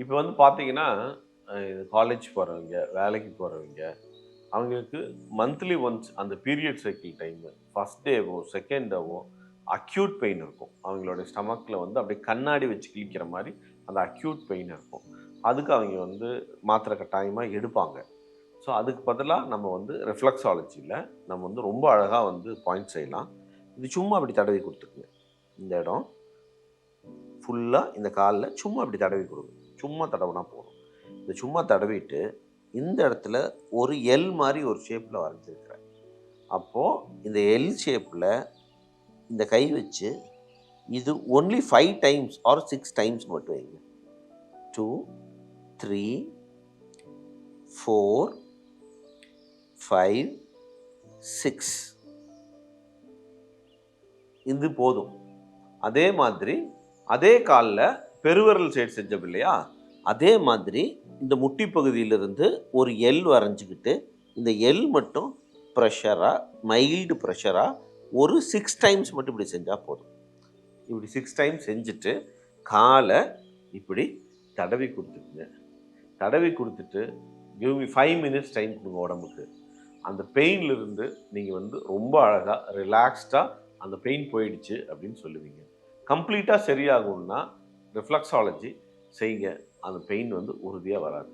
இப்போ வந்து பார்த்தீங்கன்னா காலேஜ் போகிறவங்க வேலைக்கு போகிறவங்க அவங்களுக்கு மந்த்லி ஒன்ஸ் அந்த பீரியட் சைக்கிள் டைமு ஃபஸ்ட் டேவோ செகண்ட் டேவோ அக்யூட் பெயின் இருக்கும். அவங்களோட ஸ்டமக்கில் வந்து அப்படியே கண்ணாடி வச்சு கிழிக்கிற மாதிரி அந்த அக்யூட் பெயின் இருக்கும். அதுக்கு அவங்க வந்து மாத்திரை கட்டாயமாக எடுப்பாங்க. ஸோ அதுக்கு பதிலாக நம்ம வந்து ரிஃப்ளெக்ஸாலஜியில் நம்ம வந்து ரொம்ப அழகாக வந்து பாயிண்ட் செய்யலாம். இது சும்மா அப்படி தடவி கொடுத்துக்குங்க. இந்த இடம் ஃபுல்லாக இந்த காலில் சும்மா அப்படி தடவி கொடுங்க. சும்மா தடவுனா போதும். இந்த சும்மா தடவிட்டு இந்த இடத்துல ஒரு எல் மாதிரி ஒரு ஷேப்பில் வரைஞ்சிருக்கிறேன். அப்போது இந்த எல் ஷேப்பில் இந்த கை வச்சு இது only five times or six times மட்டும் வைங்க. Two three four five six இது போதும். அதே மாதிரி அதே காலில் பெருவரல் சைடு செஞ்சோம் இல்லையா? அதே மாதிரி இந்த முட்டி பகுதியிலிருந்து ஒரு எல் வரைஞ்சிக்கிட்டு இந்த எல் மட்டும் ப்ரெஷராக மைல்டு ப்ரெஷராக ஒரு சிக்ஸ் டைம்ஸ் மட்டும் இப்படி செஞ்சால் போதும். இப்படி சிக்ஸ் டைம்ஸ் செஞ்சுட்டு காலை இப்படி தடவி கொடுத்துக்குங்க. தடவி கொடுத்துட்டு give me five minutes time கொடுங்க உடம்புக்கு. அந்த பெயின்லேருந்து நீங்கள் வந்து ரொம்ப அழகாக ரிலாக்ஸ்டாக அந்த பெயின் போயிடுச்சு அப்படின்னு சொல்லுவீங்க. கம்ப்ளீட்டாக சரியாகும்னா ரிஃப்ளக்ஸாலஜி செய்யுங்க அந்த பெயின் வந்து உறுதியாக வராது.